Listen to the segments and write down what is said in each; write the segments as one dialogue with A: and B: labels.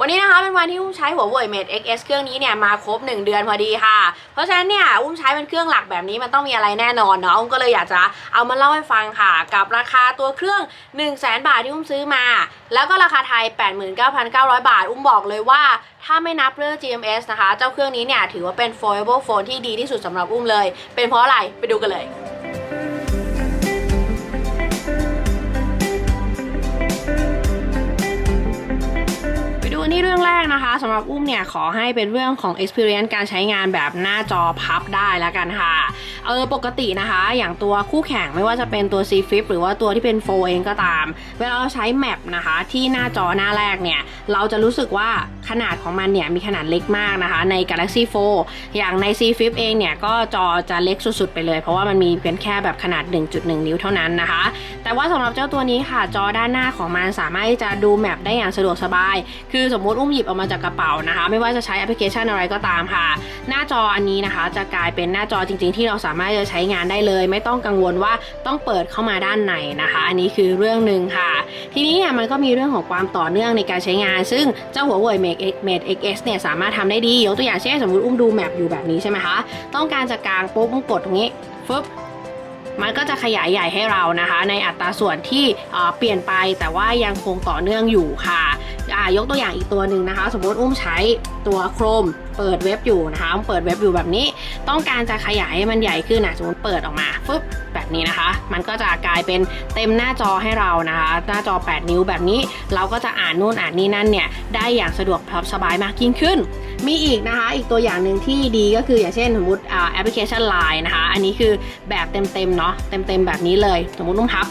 A: วันนี้นะคะเป็นวันที่อุ้มใช้หัวเว่ย Mate XS เครื่องนี้เนี่ยมาครบ 1 เดือนพอดีค่ะ เพราะฉะนั้นเนี่ยอุ้มใช้เป็นเครื่องหลักแบบนี้มันต้องมีอะไรแน่นอนเนาะอุ้มก็เลยอยากจะเอามาเล่าให้ฟังค่ะ กับราคาตัวเครื่อง 1 0 0 0 0แบาทที่อุ้มซื้อมา แล้วก็ราคาไทย 89,900 บาท อุ้มบอกเลยว่าถ้าไม่นับเรื่อง GMS นะคะ เจ้าเครื่องนี้เนี่ยถือว่าเป็น foldable phone ที่ดีที่สุดสำหรับอุ้มเลย เป็นเพราะอะไรไปดูกันเลย นะคะสำหรับอุ้มเนี่ยขอให้เป็นเรื่องของ experience การใช้งานแบบหน้าจอพับได้แล้วกันค่ะเออปกตินะคะ อย่างตัวคู่แข่งไม่ว่าจะเป็นตัว C Flip หรือว่าตัวที่เป็นโฟเองก็ตาม เวลาเราใช้แมปนะคะที่หน้าจอหน้าแรกเนี่ย เราจะรู้สึกว่าขนาดของมันเนี่ยมีขนาดเล็กมากนะคะ ใน Galaxy 4 อย่างใน C Flip เองเนี่ย ก็จอจะเล็กสุดๆ ไปเลย เพราะว่ามันมีเป็นแค่แบบขนาด 1.1 นิ้วเท่านั้นนะคะ แต่ว่าสำหรับเจ้าตัวนี้ค่ะจอด้านหน้าของมันสามารถที่จะดูแมปได้อย่างสะดวกสบาย คือสมมติอุ้มหยิบออกมาจากกระเป๋านะคะ ไม่ว่าจะใช้แอปพลิเคชันอะไรก็ตามค่ะ หน้าจออันนี้นะคะ จะกลายเป็นหน้าจอจริง ๆ ที่เราสามารถจะใช้งานได้เลย ไม่ต้องกังวลว่าต้องเปิดเข้ามาด้านในนะคะ อันนี้คือเรื่องหนึ่งค่ะ ทีนี้เนี่ยมันก็มีเรื่องของความต่อเนื่องในการใช้งาน ซึ่งเจ้าหัวเว่ย Mate X Mate XS เนี่ยสามารถทำได้ดียกตัวอย่างเช่นสมมติอุ้มดูแมปอยู่แบบนี้ใช่ไหมคะต้องการจะกางปุ๊บกดตรงนี้ฟึบมันก็จะขยายใหญ่ให้เรานะคะ ในอัตราส่วนที่เปลี่ยนไปแต่ว่ายังคงต่อเนื่องอยู่ค่ะ ยกตัวอย่างอีกตัวหนึ่งนะคะ สมมติอุ้มใช้ตัวโครมเปิดเว็บอยู่นะคะเปิดเว็บอยู่แบบนี้ ต้องการจะขยายให้มันใหญ่ขึ้นนะสมมติเปิดออกมาฟึบแบบนี้นะคะ มันก็จะกลายเป็นเต็มหน้าจอให้เรานะคะ หน้าจอ 8 นิ้วแบบนี้ เราก็จะอ่านนู่นอ่านนี่นั่นเนี่ยได้อย่างสะดวกสบายมากยิ่งขึ้น มีอีกนะคะ อีกตัวอย่างหนึ่งที่ดีก็คืออย่างเช่นสมมติแอปพลิเคชัน Line นะคะ อันนี้คือแบบเต็มๆเนาะเต็มๆแบบนี้เลย สมมตินุ่มพับ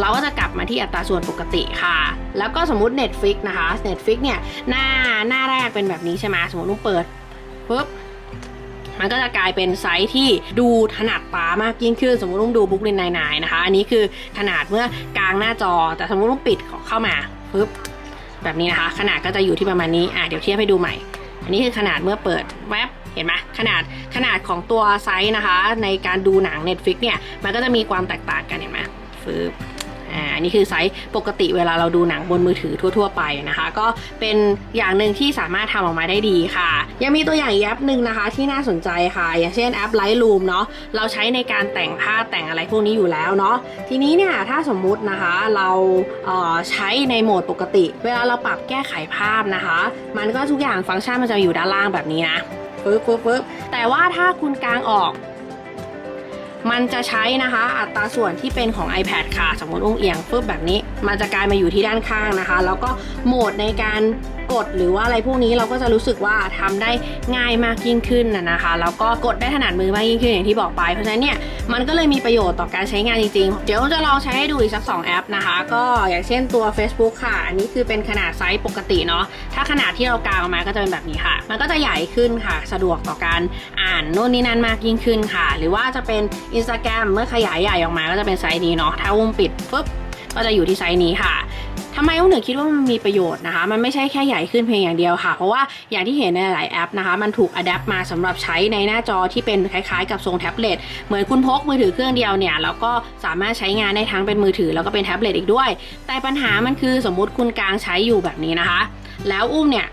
A: เราก็จะกลับมาที่อัตราส่วนปกติค่ะ แล้วก็สมมติ Netflix นะคะ Netflix เนี่ยหน้าหน้าแรกเป็นแบบนี้ใช่ไหมสมมตินุ่มเปิดปุ๊บมันก็จะกลายเป็นไซส์ที่ดูถนัดตามากยิ่งขึ้น สมมติลุงดูบุ๊กลินนายนะคะ อันนี้คือขนาดเมื่อกลางหน้าจอ แต่สมมติลุงปิดเข้ามาปุ๊บแบบนี้นะคะ ขนาดก็จะอยู่ที่ประมาณนี้อะเดี๋ยวเทียบให้ดูใหม่ อันนี้คือขนาดเมื่อเปิดแว็บเห็นไหมขนาดขนาดของตัวไซส์นะคะ ในการดูหนัง Netflix เนี่ยมันก็จะมีความแตกต่างกันเห็นไหมฟืบ อ่านนี้คือไซส์ปกติเวลาเราดูหนังบนมือถือทั่ว ๆ ไปนะคะ ก็เป็นอย่างหนึ่งที่สามารถทำออกมาได้ดีค่ะ ยังมีตัวอย่างแอปหนึ่งนะคะที่น่าสนใจค่ะ อย่างเช่นแอป Lightroom เนาะเราใช้ในการแต่งภาพแต่งอะไรพวกนี้อยู่แล้วเนาะทีนี้เนี่ยถ้าสมมุตินะคะเราเใช้ในโหมดปกติ เวลาเราปรับแก้ไขภาพนะคะ มันก็ทุกอย่างฟังก์ชันมันจะอยู่ด้านล่างแบบนี้นะปึ๊บปึ๊บปึ๊บแต่ว่าถ้าคุณกลางออก มันจะใช้นะคะ อัตราส่วนที่เป็นของ iPad ค่ะ สมมติอุ้งเอียงปึ๊บแบบนี้ มันจะกลายมาอยู่ที่ด้านข้างนะคะ แล้วก็โหมดในการ กดหรือว่าอะไรพวกนี้เราก็จะรู้สึกว่าทำได้ง่ายมากยิ่งขึ้นนะคะแล้วก็กดได้ถนัดมือมากยิ่งขึ้นอย่างที่บอกไป เพราะฉะนั้นเนี่ยมันก็เลยมีประโยชน์ต่อการใช้งานจริงๆ เดี๋ยวจะลองใช้ให้ดูอีกสัก2แอปนะคะ ก็อย่างเช่นตัว Facebook ค่ะ อันนี้คือเป็นขนาดไซส์ปกติเนาะถ้าขนาดที่เรากางออกมาก็จะเป็นแบบนี้ค่ะ มันก็จะใหญ่ขึ้นค่ะ สะดวกต่อการอ่านโน่นนี่นั่นมากยิ่งขึ้นค่ะ หรือว่าจะเป็น Instagram เมื่อขยายใหญ่ออกมาก็จะเป็นไซส์นี้เนาะถ้าอุ้มปิดปุ๊บก็จะอยู่ที่ไซส์นี้ค่ะ ทำไมอุ้มถึงคิดว่ามันมีประโยชน์นะคะ มันไม่ใช่แค่ใหญ่ขึ้นเพียงอย่างเดียวค่ะ เพราะว่าอย่างที่เห็นในหลายแอปนะคะ มันถูกอัดแอปมาสำหรับใช้ในหน้าจอที่เป็นคล้ายๆ กับทรงแท็บเล็ต เหมือนคุณพกมือถือเครื่องเดียวเนี่ยแล้วก็สามารถใช้งานได้ทั้งเป็นมือถือแล้วก็เป็นแท็บเล็ตอีกด้วย แต่ปัญหามันคือสมมุติคุณกลางใช้อยู่แบบนี้นะคะ แล้วอุ้มเนี่ย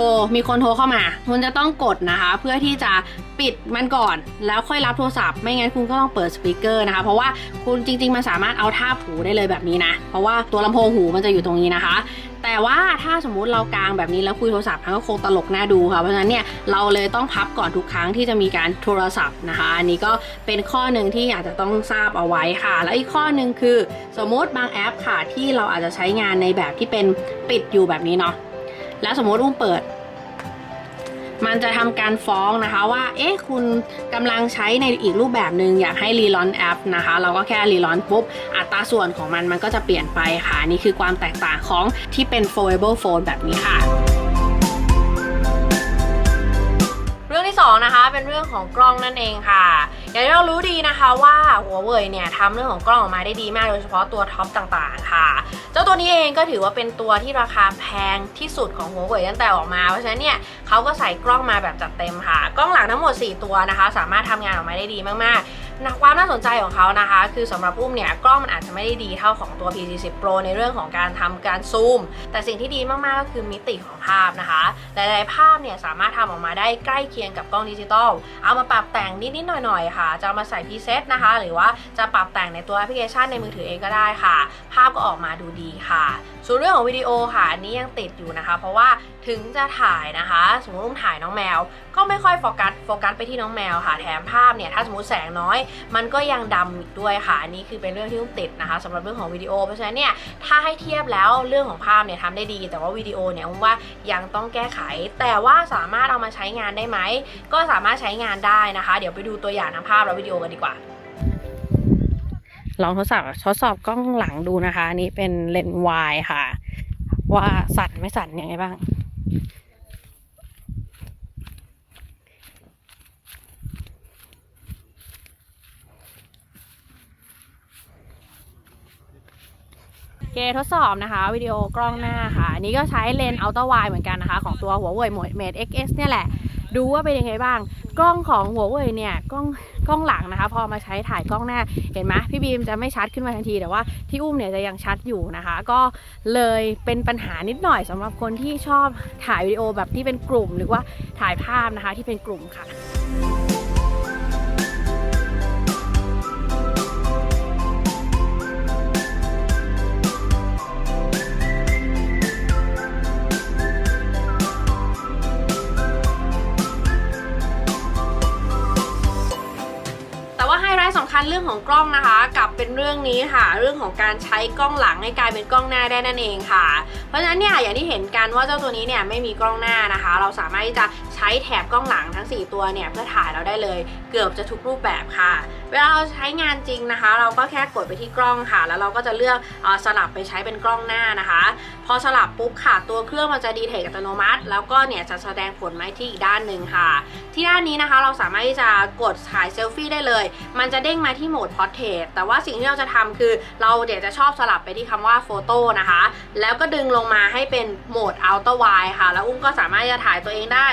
A: รมีคนโทรเข้ามา คุณจะต้องกดนะคะ เพื่อที่จะปิดมันก่อนแล้วค่อยรับโทรศัพท์ ไม่งั้นคุณก็ต้องเปิดสปีกเกอร์นะคะ เพราะว่าคุณจริง ๆ มันสามารถเอาท่าบหูได้เลยแบบนี้นะ เพราะว่าตัวลำโพงหูมันจะอยู่ตรงนี้นะคะ แต่ว่าถ้าสมมุติเรากางแบบนี้แล้วคุยโทรศัพท์มันก็คงตลกน่าดูค่ะ เพราะฉะนั้นเนี่ยเราเลยต้องพับก่อนทุกครั้งที่จะมีการโทรศัพท์นะคะ อันนี้ก็เป็นข้อหนึ่งที่อาจจะต้องทราบเอาไว้ค่ะ แล้วอีกข้อหนึ่งคือ สมมติบางแอปค่ะที่เราอาจจะใช้งานในแบบที่เป็นปิดอยู่แบบนี้เนาะ แล้วสมมติอุ้มเปิด มันจะทำการฟ้องนะคะว่า เอ๊ะ คุณกำลังใช้ในอีกรูปแบบหนึ่งอยากให้รีลอนแอปนะคะ เราก็แค่รีลอนปุ๊บ อัตราส่วนของมันมันก็จะเปลี่ยนไปค่ะ นี่คือความแตกต่างของที่เป็น foldable phone แบบนี้ค่ะ เรื่องที่สองนะคะ เป็นเรื่องของกล้องนั่นเองค่ะ อย่างที่เรารู้ดีนะคะว่าหัวเว่ยเนี่ยทำเรื่องของกล้องออกมาได้ดีมากโดยเฉพาะตัวท็อปต่างๆ ค่ะ เจ้าตัวนี้เองก็ถือว่าเป็นตัวที่ราคาแพงที่สุดของหัวเว่ยตั้งแต่ออกมา เพราะฉะนั้นเนี่ยเขาก็ใส่กล้องมาแบบจัดเต็มค่ะ กล้องหลังทั้งหมด 4 ตัวนะคะ สามารถทำงานออกมาได้ดีมากๆ นะความน่าสนใจของเขานะคะ คือสำหรับอุ้มเนี่ยกล้องมันอาจจะไม่ได้ดีเท่าของตัว P40 Pro ในเรื่องของการทำการซูม แต่สิ่งที่ดีมาก ๆ ก็คือมิติของภาพนะคะ หลาย ๆ ภาพเนี่ยสามารถทำออกมาได้ใกล้เคียงกับกล้องดิจิตอล เอามาปรับแต่งนิด ๆ หน่อย ๆ ค่ะ จะามาใส่พรีเซตนะคะ หรือว่าจะปรับแต่งในตัวแอปพลิเคชันในมือถือเองก็ได้ค่ะ ภาพก็ออกมาดูดีค่ะ ส่วนเรื่องของวิดีโอค่ะอันนี้ยังติดอยู่นะคะ เพราะว่าถึงจะถ่ายนะคะ สมมติอุ้มถ่ายน้องแมว ก็ไม่ค่อยโฟกัสโฟกัสไปที่น้องแมวค่ะ แถมภาพเนี่ยถ้าสมมติแสงน้อยมันก็ยังดำอีกด้วยค่ะอันนี้คือเป็นเรื่องที่ต้องติดนะคะสำหรับเรื่องของวิดีโอ เพราะฉะนั้นเนี่ยถ้าให้เทียบแล้วเรื่องของภาพเนี่ยทำได้ดี แต่ว่าวิดีโอเนี่ยผมว่ายังต้องแก้ไข แต่ว่าสามารถเอามาใช้งานได้ไหมก็สามารถใช้งานได้นะคะ เดี๋ยวไปดูตัวอย่างทั้งภาพและวิดีโอกันดีกว่าลองทดสอบทดสอบกล้องหลังดูนะคะ อันนี้เป็นเลนส์วายค่ะ ว่าสั่นไม่สั่นยังไงบ้าง เคทดสอบนะคะวิดีโอกล้องหน้าค่ะ อันนี้ก็ใช้เลนส์อัลตร้าไวเหมือนกันนะคะ ของตัวหัวเว่ย Mate XS เนี่ยแหละ ดูว่าเป็นยังไงบ้าง กล้องของหัวเว่ยเนี่ยกล้องกล้องหลังนะคะ พอมาใช้ถ่ายกล้องหน้าเห็นไหมพี่บีมจะไม่ชัดขึ้นมาทันทีแต่ว่าที่อุ้มเนี่ยจะยังชัดอยู่นะคะ ก็เลยเป็นปัญหานิดหน่อยสำหรับคนที่ชอบถ่ายวิดีโอแบบที่เป็นกลุ่ม หรือว่าถ่ายภาพนะคะที่เป็นกลุ่มค่ะ เรื่องของกล้องนะคะกลับเป็นเรื่องนี้ค่ะ เรื่องของการใช้กล้องหลังให้กลายเป็นกล้องหน้าได้นั่นเองค่ะ เพราะฉะนั้นเนี่ยอย่างที่เห็นกันว่าเจ้าตัวนี้เนี่ยไม่มีกล้องหน้านะคะ เราสามารถที่จะ แถบกล้องหลังทั้ง 4 ตัวเนี่ยเพื่อถ่ายเราได้เลยเกือบจะทุกรูปแบบค่ะ เวลาเราใช้งานจริงนะคะ เราก็แค่กดไปที่กล้องค่ะ แล้วเราก็จะเลือกอสลับไปใช้เป็นกล้องหน้านะคะ พอสลับปุ๊บค่ะ ตัวเครื่องมันจะดีเทคอัตโนมัติ แล้วก็เนี่ยจะแสดงผลมาที่อีกด้านหนึ่งค่ะ ที่ด้านนี้นะคะเราสามารถที่จะกดถ่ายเซลฟี่ได้เลย มันจะเด้งมาที่โหมดพอร์เทรตแต่ว่าสิ่งที่เราจะทำคือเราเดี๋ยวจะชอบสลับไปที่คำว่าโฟโต้นะคะ แล้วก็ดึงลงมาให้เป็นโหมดอัลตร้าไวค่ะ แล้วอุ้มก็สามารถจะถ่ายตัวเองได้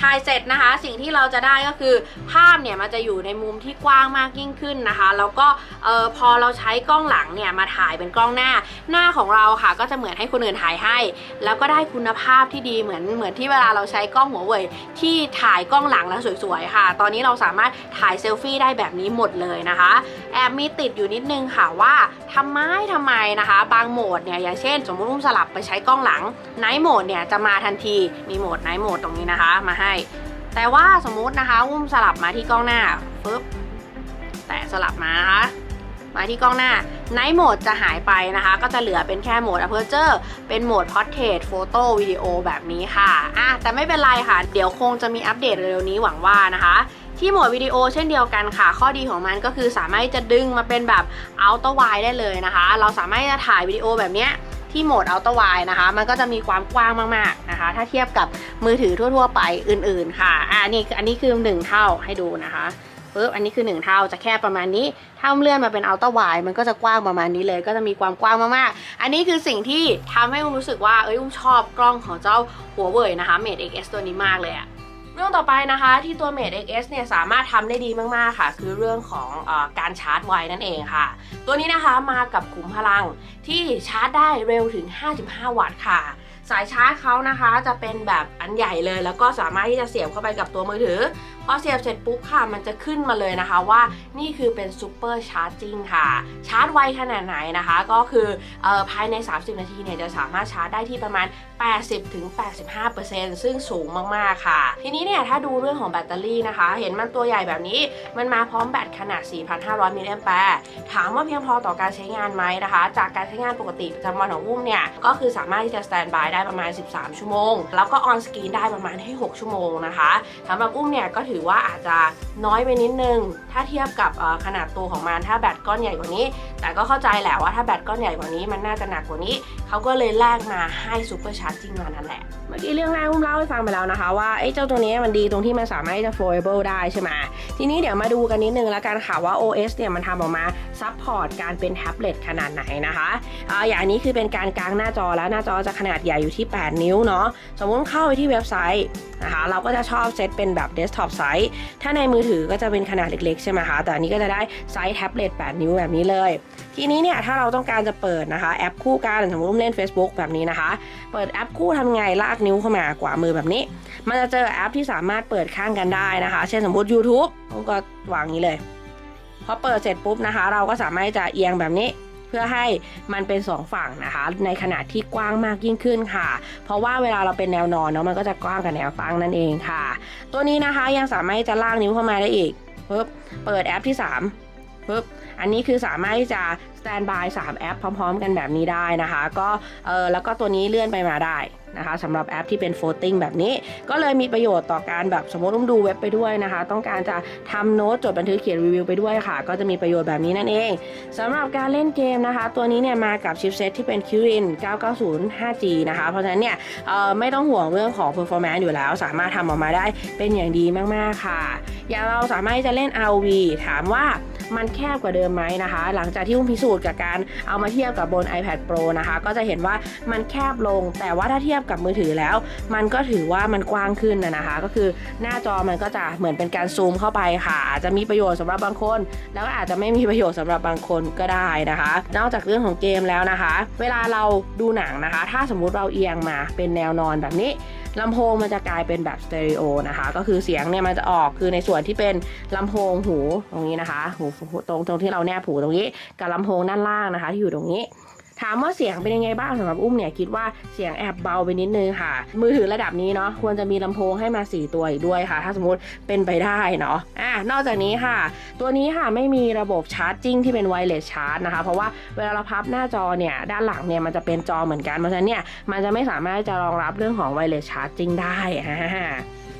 A: ถ่ายเสร็จนะคะ สิ่งที่เราจะได้ก็คือภาพเนี่ยมันจะอยู่ในมุมที่กว้างมากยิ่งขึ้นนะคะแล้วก็เออพอเราใช้กล้องหลังเนี่ยมาถ่ายเป็นกล้องหน้าหน้าของเราค่ะ ก็จะเหมือนให้คนอื่นถ่ายให้ แล้วก็ได้คุณภาพที่ดีเหมือนเหมือนที่เวลาเราใช้กล้องหัวเว่ยที่ถ่ายกล้องหลังแล้วสวยๆค่ะ ตอนนี้เราสามารถถ่ายเซลฟี่ได้แบบนี้หมดเลยนะคะ แอบมีติดอยู่นิดนึงค่ะว่าทำไมทำไมนะคะ บางโหมดเนี่ยอย่างเช่น สมมติอุ้มสลับไปใช้กล้องหลังไนท์โหมดเนี่ยจะมาทันทีมีโหมดไนท์โหมดตรงนี้นะคะมาให้ แต่ว่าสมมุตินะคะอุ้มสลับมาที่กล้องหน้าปึ๊บแต่สลับมานะคะมาที่กล้องหน้าไนท์โหมดจะหายไปนะคะ ก็จะเหลือเป็นแค่โหมด Aperture เป็นโหมด Portrait Photo Video แบบนี้ค่ะอะ แต่ไม่เป็นไรค่ะ เดี๋ยวคงจะมีอัปเดตเร็วๆนี้หวังว่านะคะ ที่โหมดวิดีโอเช่นเดียวกันค่ะ ข้อดีของมันก็คือสามารถจะดึงมาเป็นแบบ Ultra Wide ได้เลยนะคะ เราสามารถจะถ่ายวิดีโอแบบเนี้ย ที่โหมด Ultra Wide นะคะ มันก็จะมีความกว้างมากๆนะคะ ถ้าเทียบกับมือถือทั่ว ๆ ไปอื่นๆ ค่ะอ่านี่อันนี้คือหนึ่งเท่าให้ดูนะคะปึ๊บอันนี้คือ 1 เท่าจะแค่ประมาณนี้ ถ้าเลื่อนมาเป็นอัลตร้าไวมันก็จะกว้างประมาณนี้เลย ก็จะมีความกว้างมากๆ อันนี้คือสิ่งที่ทำให้อุ้มรู้สึกว่า เอ้ยอุ้มชอบกล้องของเจ้าหัวเว่ยนะคะ Mate XS ตัวนี้มากเลยอะ เรื่องต่อไปนะคะที่ตัว Mate XS เนี่ยสามารถทำได้ดีมาก ๆ ค่ะ คือเรื่องของออการชาร์จไวนั่นเองค่ะ ตัวนี้นะคะมากับขุมพลังที่ชาร์จได้เร็วถึง 55 วัตต์ค่ะ สายชาร์จเขานะคะจะเป็นแบบอันใหญ่เลย แล้วก็สามารถที่จะเสียบเข้าไปกับตัวมือถือ พอเสียบเสร็จปุ๊บค่ะ มันจะขึ้นมาเลยนะคะว่านี่คือเป็นซูเปอร์ชาร์จิ่งค่ะ ชาร์จไวขนาดไหนนะคะ ก็คือออภายใน 30 นาทีเนี่ยจะสามารถชาร์จได้ที่ประมาณ 80-85%ซึ่งสูงมากๆค่ะ ทีนี้เนี่ยถ้าดูเรื่องของแบตเตอรี่นะคะ เห็นมันตัวใหญ่แบบนี้ มันมาพร้อมแบตขนาด 4,500 มิลลิแอมแปร์ถามว่าเพียงพอต่อการใช้งานไหมนะคะ จากการใช้งานปกติประจำวันของอุ้มเนี่ยก็คือสามารถที่จะสแตนบายได้ประมาณ 13 ชั่วโมง แล้วก็ออนสกรีนได้ประมาณให้ 6 ชั่วโมงนะคะสำหรับอุ้มเนี่ยก็ถืือว่าอาจจะน้อยไปนิดนึง ถ้าเทียบกับขนาดตัวของมันถ้าแบตก้อนใหญ่กว่านี้ แต่ก็เข้าใจแหละว่าถ้าแบตก้อนใหญ่กว่านี้มันน่าจะหนักกว่านี้ เขาก็เลยแลกมาให้ซูเปอร์ชาร์จิ่งมานั่นแหละ มื่อกี้เรื่องแรกอุ้มเล่าให้ฟังไปแล้วนะคะว่าไอ้เจ้าตัวนี้มันดีตรงที่มันสามารถที่จะ foldable ได้ใช่ไหมทีนี้เดี๋ยวมาดูกันนิดนึงแล้วกันค่ะว่า OS เนี่ยมันทำออกมาซัพพอร์ตการเป็นแท็บเล็ตขนาดไหนนะคะอ่าอย่างอันนี้คือเป็นการกางหน้าจอแล้วหน้าจอจะขนาดใหญ่อยู่ที่ 8 นิ้วเนาะสมมติเข้าไปที่เว็บไซต์นะคะเราก็จะชอบเซตเป็นแบบ desktop ไซส์ถ้าในมือถือก็จะเป็นขนาดเล็กๆใช่ไหมคะแต่อันนี้ก็จะได้ไซส์แท็บเล็ต8 นิ้วแบบนี้เลย ทีนี้เนี่ยถ้าเราต้องการจะเปิดนะคะแอปคู่กันสมมติว่าเล่น Facebook แบบนี้นะคะ เปิดแอปคู่ทำไงลากนิ้วเข้ามากว่ามือแบบนี้ มันจะเจอแอปที่สามารถเปิดข้างกันได้นะคะ เช่นสมมติ YouTube ผมก็วางนี้เลยพอเปิดเสร็จปุ๊บนะคะ เราก็สามารถจะเอียงแบบนี้เพื่อให้มันเป็นสองฝั่งนะคะ ในขนาดที่กว้างมากยิ่งขึ้นค่ะ เพราะว่าเวลาเราเป็นแนวนอนเนาะมันก็จะกว้างกับแนวตั้งนั่นเองค่ะ ตัวนี้นะคะยังสามารถจะลากนิ้วเข้ามาได้อีกปึ๊บเปิดแอปที่ 3 ปึ๊บอันนี้คือสามารถที่จะสแตนบาย3แอปพร้อม ๆ กันแบบนี้ได้นะคะ ก็เออแล้วก็ตัวนี้เลื่อนไปมาได้ นะคะสำหรับแอปที่เป็นโฟลติ้งแบบนี้ ก็เลยมีประโยชน์ต่อการแบบสมมติต้องดูเว็บไปด้วยนะคะ ต้องการจะทำโน้ตจดบันทึกเขียนรีวิวไปด้วยค่ะ ก็จะมีประโยชน์แบบนี้นั่นเองสำหรับการเล่นเกมนะคะ ตัวนี้เนี่ยมากับชิปเซตที่เป็น Kirin 990 5G นะคะ เพราะฉะนั้นเนี่ยไม่ต้องห่วงเรื่องของ performance อยู่แล้ว สามารถทำออกมาได้เป็นอย่างดีมากๆค่ะ อย่างเราสามารถจะเล่น ROV ถามว่ามันแคบกว่าเดิมไหมนะคะ หลังจากที่อุ้มพิสูจน์กับการเอามาเทียบกับบน iPad Pro นะคะ ก็จะเห็นว่ามันแคบลง แต่ว่าถ้าเทียบกับมือถือแล้ว มันก็ถือว่ามันกว้างขึ้นนะคะ ก็คือหน้าจอมันก็จะเหมือนเป็นการซูมเข้าไปค่ะอาจจะมีประโยชน์สำหรับบางคน แล้วก็อาจจะไม่มีประโยชน์สำหรับบางคนก็ได้นะคะ นอกจากเรื่องของเกมแล้วนะคะ เวลาเราดูหนังนะคะ ถ้าสมมุติเราเอียงมาเป็นแนวนอนแบบนี้ลำโพงมันจะกลายเป็นแบบสเตอริโอนะคะ ก็คือเสียงเนี่ยมันจะออกคือในส่วนที่เป็นลำโพงหูตรงนี้นะคะ หูหูตรงตรงที่เราแนบหูตรงนี้ กับลำโพงด้านล่างนะคะ ที่อยู่ตรงนี้ ถามว่าเสียงเป็นยังไงบ้างสำหรับอุ้มเนี่ยคิดว่าเสียงแอบเบาไปนิดนึงค่ะ มือถือระดับนี้เนาะควรจะมีลำโพงให้มา 4 ตัวอีกด้วยค่ะ ถ้าสมมติเป็นไปได้เนาะอ่านอกจากนี้ค่ะ ตัวนี้ค่ะไม่มีระบบชาร์จจิ้งที่เป็นไวเลสชาร์จนะคะ เพราะว่าเวลาเราพับหน้าจอเนี่ยด้านหลังเนี่ยมันจะเป็นจอเหมือนกันเพราะฉะนั้นเนี่ยมันจะไม่สามารถจะรองรับเรื่องของไวเลสชาร์จจิ้งได้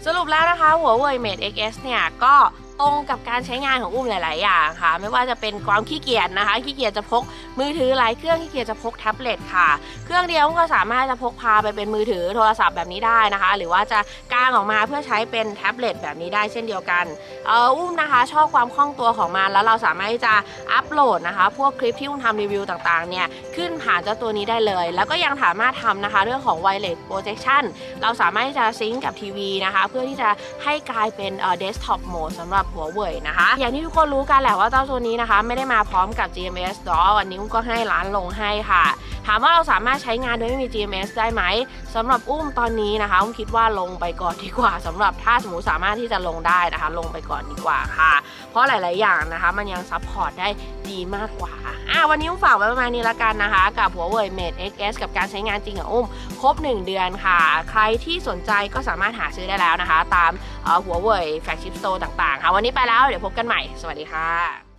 A: สรุปแล้วนะคะหัวเว่ย Mate XS เนี่ยก็ ตรงกับการใช้งานของอุ้มหลาย ๆ อย่างค่ะ ไม่ว่าจะเป็นความขี้เกียจนะคะขี้เกียจจะพกมือถือหลายเครื่องขี้เกียจจะพกแท็บเล็ตค่ะ เครื่องเดียวก็สามารถจะพกพาไปเป็นมือถือโทรศัพท์แบบนี้ได้นะคะ หรือว่าจะกางออกมาเพื่อใช้เป็นแท็บเล็ตแบบนี้ได้เช่นเดียวกันเอออุ้มนะคะ ชอบความคล่องตัวของมันแล้วเราสามารถที่จะอัปโหลดนะคะ พวกคลิปที่อุ้มทำรีวิวต่าง ๆ เนี่ยขึ้นผ่านเจ้าตัวนี้ได้เลย แล้วก็ยังสามารถทำนะคะ เรื่องของ wireless projection เราสามารถที่จะซิงก์กับทีวีนะคะ เพื่อที่จะให้กลายเป็นเอ่อ desktop mode สำหรับหัวเว่ยนะคะ อย่างที่ทุกคนรู้กันแหละว่าเจ้าตัวนี้นะคะ ไม่ได้มาพร้อมกับ GMS ดอวันนี้ก็ให้ร้านลงให้ค่ะถามว่าเราสามารถใช้งานโดยไม่มี GMS ได้ไหมสำหรับอุ้มตอนนี้นะคะอุ้มคิดว่าลงไปก่อนดีกว่าสำหรับถ้าสมมติสามารถที่จะลงได้นะคะ ลงไปก่อนดีกว่าค่ะ เพราะหลาย ๆ อย่างนะคะ มันยังซัพพอร์ตได้ดีมากกว่าอะวันนี้อุ้มฝากไว้ประมาณนี้ละกันนะคะ กับหัวเว่ย Mate XS กับการใช้งานจริงของอุ้มครบ 1 เดือนค่ะ ใครที่สนใจก็สามารถหาซื้อได้แล้วนะคะ ตามหัวเว่ยแฟลกชิพสโตร์ต่าง ๆ ค่ะ วันนี้ไปแล้วเดี๋ยวพบกันใหม่ สวัสดีค่ะ